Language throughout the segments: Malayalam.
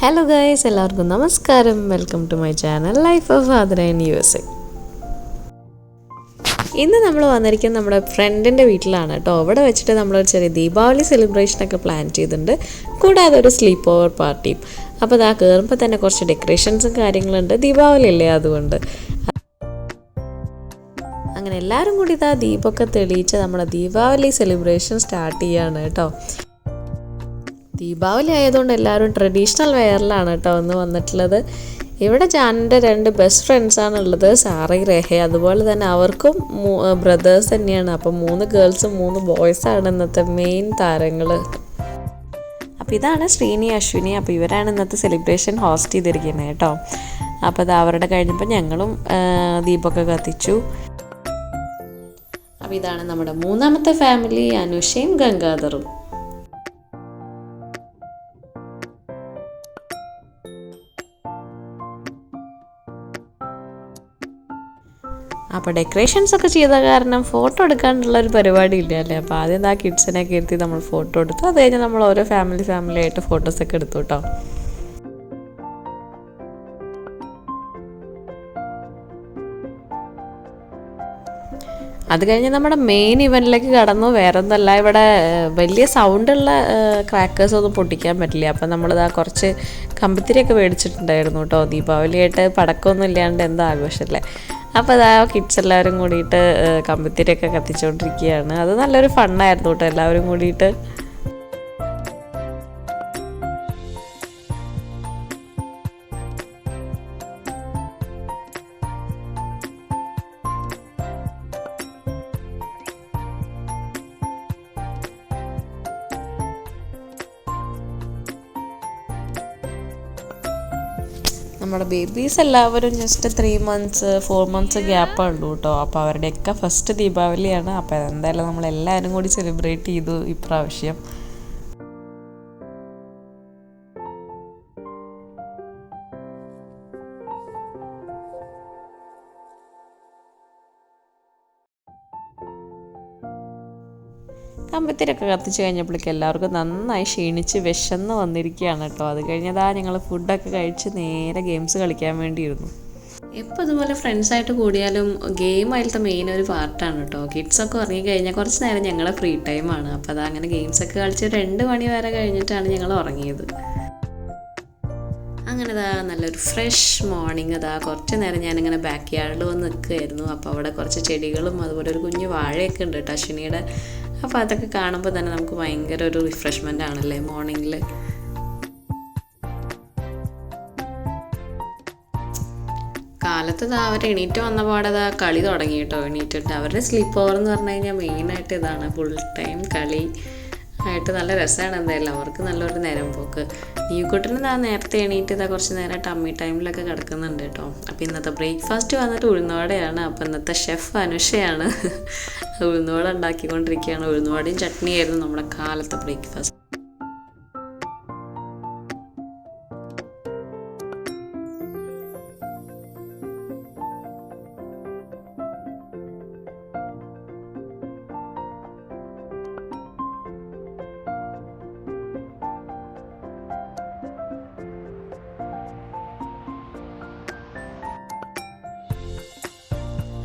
ഹലോ ഗായ്സ് എല്ലാവർക്കും നമസ്കാരം. Welcome to my channel life of father in U S A ഇന്ന് നമ്മൾ വന്നിരിക്കുന്നത് നമ്മുടെ ഫ്രണ്ടിന്റെ വീട്ടിലാണ് കേട്ടോ അവിടെ വെച്ചിട്ട് നമ്മളൊരു ചെറിയ ദീപാവലി സെലിബ്രേഷനൊക്കെ പ്ലാൻ ചെയ്തിട്ടുണ്ട്. കൂടാതെ ഒരു സ്ലീപ്പ് ഓവർ പാർട്ടിയും അപ്പോൾ അതാ കയറുമ്പോൾ തന്നെ കുറച്ച് ഡെക്കറേഷൻസും കാര്യങ്ങളുണ്ട്. ദീപാവലി അല്ലേ അതുകൊണ്ട്. അങ്ങനെ എല്ലാവരും കൂടി ഇതാ ദീപമൊക്കെ തെളിയിച്ച് നമ്മുടെ ദീപാവലി സെലിബ്രേഷൻ സ്റ്റാർട്ട് ചെയ്യാണ് കേട്ടോ ദീപാവലി ആയതുകൊണ്ട് എല്ലാവരും ട്രഡീഷണൽ വെയറിലാണ് കേട്ടോ ഒന്ന് വന്നിട്ടുള്ളത്. ഇവിടെ ജാനിന്റെ രണ്ട് ബെസ്റ്റ് ഫ്രണ്ട്സാണ് ഉള്ളത് സാറി രഹ അതുപോലെ തന്നെ അവർക്കും ബ്രദേഴ്സ് തന്നെയാണ്. അപ്പം മൂന്ന് ഗേൾസും മൂന്ന് ബോയ്സാണ് ഇന്നത്തെ മെയിൻ താരങ്ങൾ അപ്പോൾ ഇതാണ് ശ്രീനി അശ്വിനി. അപ്പോൾ ഇവരാണ് ഇന്നത്തെ സെലിബ്രേഷൻ ഹോസ്റ്റ് ചെയ്തിരിക്കുന്നത് കേട്ടോ. അപ്പോൾ അത് അവരുടെ കഴിഞ്ഞപ്പോൾ ഞങ്ങളും ദീപൊക്കെ കത്തിച്ചു. അപ്പോൾ ഇതാണ് നമ്മുടെ മൂന്നാമത്തെ ഫാമിലി അനുഷയും ഗംഗാധറും. അപ്പോൾ ഡെക്കറേഷൻസ് ഒക്കെ ചെയ്ത കാരണം ഫോട്ടോ എടുക്കാനുള്ള ഒരു പരിപാടി ഇല്ല അല്ലേ? അപ്പോൾ ആദ്യം ആ കിഡ്സിനൊക്കെ ഇരുത്തി നമ്മൾ ഫോട്ടോ എടുത്തു. അത് കഴിഞ്ഞ് നമ്മൾ ഓരോ ഫാമിലി ഫാമിലി ആയിട്ട് ഫോട്ടോസൊക്കെ എടുത്തു കേട്ടോ അത് കഴിഞ്ഞ് നമ്മുടെ മെയിൻ ഇവന്റിലേക്ക് കടന്നു. വേറെ ഒന്നല്ല ഇവിടെ വലിയ സൗണ്ടുള്ള ക്രാക്കേഴ്സ് ഒന്നും പൊട്ടിക്കാൻ പറ്റില്ല. അപ്പം നമ്മളിതാ കുറച്ച് കമ്പത്തിരിയൊക്കെ മേടിച്ചിട്ടുണ്ടായിരുന്നു കേട്ടോ ദീപാവലിയായിട്ട് പടക്കമൊന്നും ഇല്ലാണ്ട് എന്താ ആഘോഷമല്ലേ അപ്പോൾ അതാ കിഡ്സ് എല്ലാവരും കൂടിയിട്ട് കമ്പിത്തിരിയൊക്കെ കത്തിച്ചുകൊണ്ടിരിക്കുകയാണ് അത് നല്ലൊരു ഫണ്ണായിരുന്നു കേട്ടോ എല്ലാവരും കൂടിയിട്ട്. നമ്മുടെ ബേബീസ് എല്ലാവരും just three months four months ഗ്യാപ്പേ ഉള്ളൂ കേട്ടോ അപ്പോൾ അവരുടെയൊക്കെ ഫസ്റ്റ് ദീപാവലിയാണ്. അപ്പോൾ എന്തായാലും നമ്മളെല്ലാവരും കൂടി സെലിബ്രേറ്റ് ചെയ്തു ഇപ്രാവശ്യം. കമ്പത്തിരൊക്കെ കത്തിച്ച് കഴിഞ്ഞപ്പോഴേക്കും എല്ലാവർക്കും നന്നായി ക്ഷീണിച്ച് വിശന്ന് വന്നിരിക്കുകയാണ് കേട്ടോ. അത് കഴിഞ്ഞതാ ഞങ്ങൾ ഫുഡൊക്കെ കഴിച്ച് നേരെ ഗെയിംസ് കളിക്കാൻ വേണ്ടിയിരുന്നു. എപ്പോൾ ഇതുപോലെ ഫ്രണ്ട്സായിട്ട് കൂടിയാലും ഗെയിം അതിലത്തെ മെയിൻ ഒരു പാർട്ടാണ് കേട്ടോ. കിഡ്സൊക്കെ ഉറങ്ങി കഴിഞ്ഞാൽ കുറച്ച് നേരം ഞങ്ങളെ ഫ്രീ ടൈമാണ് അപ്പോൾ അത് അങ്ങനെ ഗെയിംസൊക്കെ കളിച്ച് രണ്ട് മണി വരെ കഴിഞ്ഞിട്ടാണ് ഞങ്ങൾ ഉറങ്ങിയത്. അങ്ങനെ ഇതാ നല്ലൊരു ഫ്രഷ് മോർണിംഗ് ഇതാ കുറച്ച് നേരം ഞാനിങ്ങനെ ബാക്ക് യാർഡിൽ വന്ന് നിൽക്കുമായിരുന്നു അപ്പോൾ അവിടെ കുറച്ച് ചെടികളും അതുപോലെ ഒരു കുഞ്ഞു വാഴയൊക്കെ ഉണ്ട് കേട്ടോ. അശ്വിനിയുടെ അപ്പോൾ അതൊക്കെ കാണുമ്പോൾ തന്നെ നമുക്ക് ഭയങ്കര ഒരു റിഫ്രഷ്മെന്റ് ആണല്ലേ മോർണിംഗിൽ കാലത്ത് അവർ എണീറ്റ് വന്ന പാടതാ കളി തുടങ്ങി കേട്ടോ. എണീറ്റിട്ട് അവരുടെ സ്ലീപ്പ് ഓവർ എന്ന് പറഞ്ഞു കഴിഞ്ഞാൽ മെയിനായിട്ട് ഇതാണ് ഫുൾ ടൈം കളി. ആയിട്ട് നല്ല രസമാണ് എന്തായാലും അവർക്ക് നല്ലൊരു നേരം പോക്ക്. നീക്കുട്ടന് ഇതാ നേരത്തെ എണീറ്റ് ഇതാ കുറച്ച് നേരം ടമ്മി ടൈമിലൊക്കെ കിടക്കുന്നുണ്ട് കേട്ടോ. അപ്പോൾ ഇന്നത്തെ ബ്രേക്ക്ഫാസ്റ്റ് വന്നിട്ട് ഉഴുന്നോടെയാണ് അപ്പോൾ ഇന്നത്തെ ഷെഫ് അനുഷയാണ്. ഉഴുന്നോട ഉണ്ടാക്കിക്കൊണ്ടിരിക്കുകയാണ്. ഉഴുന്നോടയും ചട്നിയായിരുന്നു നമ്മുടെ കാലത്തെ ബ്രേക്ക്ഫാസ്റ്റ്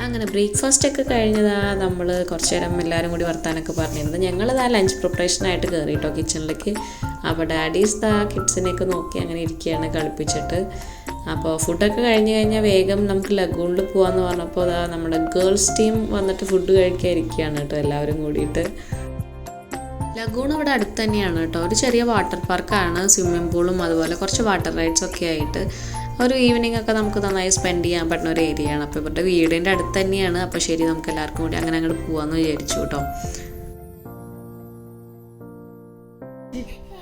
അങ്ങനെ ബ്രേക്ക്ഫാസ്റ്റ് ഒക്കെ കഴിഞ്ഞതാ നമ്മൾ കുറച്ച് നേരം എല്ലാവരും കൂടി വർത്താനൊക്കെ പറഞ്ഞിരുന്നത്. ഞങ്ങളിതാ ലഞ്ച് പ്രിപ്പറേഷനായിട്ട് കയറി കേട്ടോ കിച്ചണിലേക്ക് അപ്പോൾ ഡാഡീസ് ദാ കിഡ്സിനെയൊക്കെ നോക്കി അങ്ങനെ ഇരിക്കുകയാണ് കളിപ്പിച്ചിട്ട്. അപ്പോൾ ഫുഡൊക്കെ കഴിഞ്ഞ് കഴിഞ്ഞാൽ വേഗം നമുക്ക് ലഗൂണിൽ പോകാമെന്ന് പറഞ്ഞപ്പോൾ അതാ നമ്മുടെ ഗേൾസ് ടീം വന്നിട്ട് ഫുഡ് കഴിക്കാൻ ഇരിക്കുകയാണ് കേട്ടോ എല്ലാവരും കൂടിയിട്ട്. ലഗൂൺ ഇവിടെ അടുത്ത് തന്നെയാണ് കേട്ടോ. ഒരു ചെറിയ വാട്ടർ പാർക്കാണ് സ്വിമ്മിംഗ് പൂളും അതുപോലെ കുറച്ച് വാട്ടർ റൈഡ്സ് ഒക്കെ ആയിട്ട്. ഒരു ഈവനിങ് ഒക്കെ നമുക്ക് നന്നായി സ്പെൻഡ് ചെയ്യാൻ പറ്റുന്ന ഒരു ഏരിയയാണ് അപ്പോൾ ഇവരുടെ വീടിന്റെ അടുത്ത് തന്നെയാണ്. അപ്പോൾ ശരി നമുക്ക് എല്ലാവർക്കും കൂടി അങ്ങനെ അങ്ങോട്ട് പോകാമെന്ന് വിചാരിച്ചു കേട്ടോ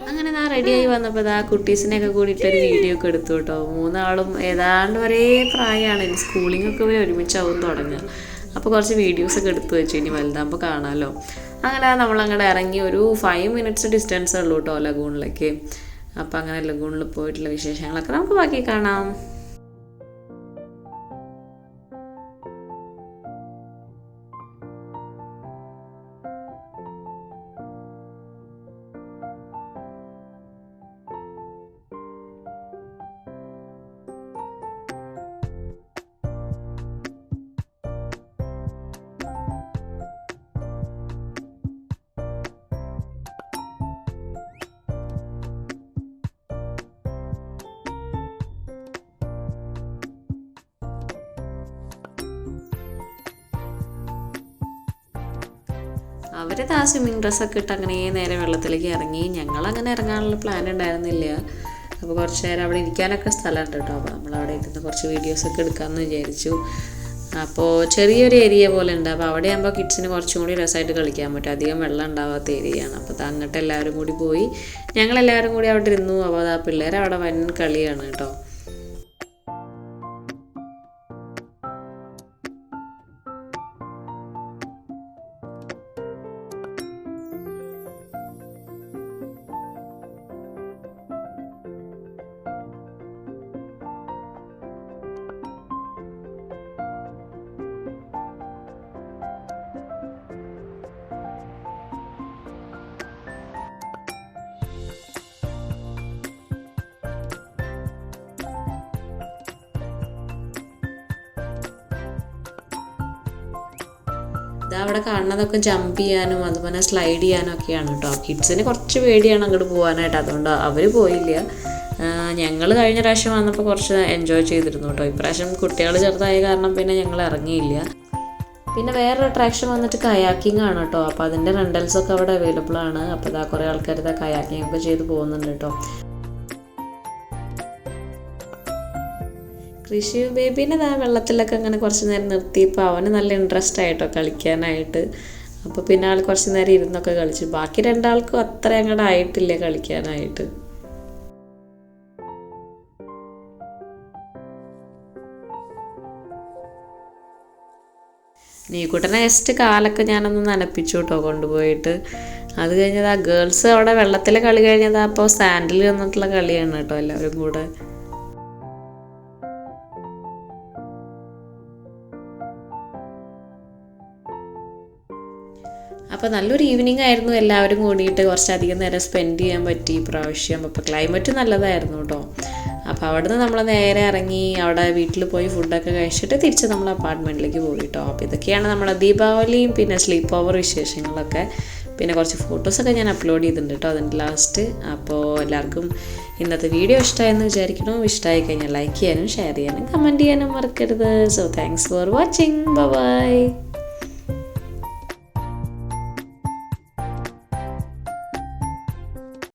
അങ്ങനെ ഞാൻ റെഡിയായി വന്നപ്പോൾ ഇതാ കുട്ടീസിനെയൊക്കെ കൂടിയിട്ട് ഒരു വീഡിയോ ഒക്കെ എടുത്തു കേട്ടോ മൂന്നാളും ഏതാണ്ട് ഒരേ പ്രായമാണ് ഇനി സ്കൂളിംഗ് ഒക്കെ ഇവർ ഒരുമിച്ചാവും തുടങ്ങുക. അപ്പോൾ കുറച്ച് വീഡിയോസ് ഒക്കെ എടുത്തു വെച്ചു. ഇനി വലുതാകുമ്പോൾ കാണാമല്ലോ അങ്ങനെ നമ്മൾ അങ്ങോട്ട് ഇറങ്ങി ഒരു ഫൈവ് മിനിറ്റ്സ് ഡിസ്റ്റൻസ് ഉള്ളൂ കേട്ടോ ലഗൂണിലേക്ക്. അപ്പോൾ അങ്ങനെ ലഗൂണിൽ പോയിട്ടുള്ള വിശേഷങ്ങളൊക്കെ നമുക്ക് ബാക്കി കാണാം. അവർ ആ സ്വിമ്മിങ് ഡ്രസ്സൊക്കെ ഇട്ട് അങ്ങനെ നേരെ വെള്ളത്തിലേക്ക് ഇറങ്ങി. ഞങ്ങൾ അങ്ങനെ ഇറങ്ങാനുള്ള പ്ലാൻ ഉണ്ടായിരുന്നില്ല. അപ്പോൾ കുറച്ച് നേരം അവിടെ ഇരിക്കാനൊക്കെ സ്ഥലമുണ്ട് കേട്ടോ. അപ്പോൾ നമ്മളവിടെ ഇരുന്ന് കുറച്ച് വീഡിയോസൊക്കെ എടുക്കാമെന്ന് വിചാരിച്ചു. അപ്പോൾ ചെറിയൊരു ഏരിയ പോലെ ഉണ്ട്. അപ്പോൾ അവിടെ ആകുമ്പോൾ കിഡ്സിന് കുറച്ചും കൂടി രസമായിട്ട് കളിക്കാൻ പറ്റും. അധികം വെള്ളം ഉണ്ടാവാത്ത ഏരിയയാണ് അപ്പോൾ അങ്ങോട്ട് എല്ലാവരും കൂടി പോയി. ഞങ്ങളെല്ലാവരും കൂടി അവിടെ ഇരുന്നു. അപ്പോൾ ആ പിള്ളേർ അവിടെ വൻ കളിയാണ് കേട്ടോ. ഇതാ അവിടെ കാണുന്നതൊക്കെ ജമ്പ് ചെയ്യാനും അതുപോലെ സ്ലൈഡ് ചെയ്യാനും ഒക്കെയാണ് കേട്ടോ കിഡ്സിന് കുറച്ച് പേടിയാണ് അങ്ങോട്ട് പോകാനായിട്ട് അതുകൊണ്ട് അവർ പോയില്ല. ഞങ്ങൾ കഴിഞ്ഞ പ്രാവശ്യം വന്നപ്പോൾ കുറച്ച് എൻജോയ് ചെയ്തിരുന്നു കേട്ടോ ഇപ്രാവശ്യം കുട്ടികൾ ചെറുതായ കാരണം പിന്നെ ഞങ്ങൾ ഇറങ്ങിയില്ല. പിന്നെ വേറെ അട്രാക്ഷൻ വന്നിട്ട് കയാക്കിംഗ് ആണ് കേട്ടോ അപ്പോൾ അതിന്റെ റെൻഡൽസൊക്കെ അവിടെ അവൈലബിൾ ആണ്. അപ്പോൾ ഇതാ കുറേ ആൾക്കാർ ഇതാ കയാക്കിംഗ് ഒക്കെ ചെയ്ത് പോകുന്നുണ്ട് കേട്ടോ കൃഷി ബേബീനെ ആ വെള്ളത്തിലൊക്കെ അങ്ങനെ കുറച്ച് നേരം നിർത്തിയപ്പോൾ അവന് നല്ല ഇൻട്രസ്റ്റ് ആയിട്ടോ കളിക്കാനായിട്ട്. അപ്പോൾ പിന്നെ ആൾ കുറച്ച് നേരം ഇരുന്നൊക്കെ കളിച്ചു. ബാക്കി രണ്ടാൾക്കും അത്ര അങ്ങോട്ട് ആയിട്ടില്ല കളിക്കാനായിട്ട്. നീക്കുട്ടനെ ജസ്റ്റ് കാലൊക്കെ ഞാനൊന്ന് നനപ്പിച്ചു കേട്ടോ കൊണ്ടുപോയിട്ട്. അത് കഴിഞ്ഞത് ആ ഗേൾസ് അവിടെ വെള്ളത്തിലെ കളി കഴിഞ്ഞത് അപ്പോൾ സാൻഡിൽ വന്നിട്ടുള്ള കളിയാണ് കേട്ടോ എല്ലാവരും കൂടെ. അപ്പോൾ നല്ലൊരു ഈവനിങ് ആയിരുന്നു എല്ലാവരും കൂടിയിട്ട് കുറച്ചധികം നേരം സ്പെൻഡ് ചെയ്യാൻ പറ്റി. പ്രാവശ്യം അപ്പോൾ ക്ലൈമറ്റ് നല്ലതായിരുന്നു കേട്ടോ അപ്പോൾ അവിടുന്ന് നമ്മൾ നേരെ ഇറങ്ങി അവിടെ വീട്ടിൽ പോയി ഫുഡൊക്കെ കഴിച്ചിട്ട് തിരിച്ച് നമ്മൾ അപ്പാർട്ട്മെന്റിലേക്ക് പോയി കേട്ടോ അപ്പോൾ ഇതൊക്കെയാണ് നമ്മുടെ ദീപാവലിയും പിന്നെ സ്ലീപ്പ് ഓവർ വിശേഷങ്ങളൊക്കെ. പിന്നെ കുറച്ച് ഫോട്ടോസൊക്കെ ഞാൻ അപ്ലോഡ് ചെയ്തിട്ടുണ്ട് കേട്ടോ അതിന്റെ ലാസ്റ്റ് അപ്പോൾ എല്ലാവർക്കും ഇന്നത്തെ വീഡിയോ ഇഷ്ടമായെന്ന് വിചാരിക്കണോ ഇഷ്ടമായി കഴിഞ്ഞാൽ ലൈക്ക് ചെയ്യാനും ഷെയർ ചെയ്യാനും കമന്റ് ചെയ്യാനും മറക്കരുത്. So thanks for watching bye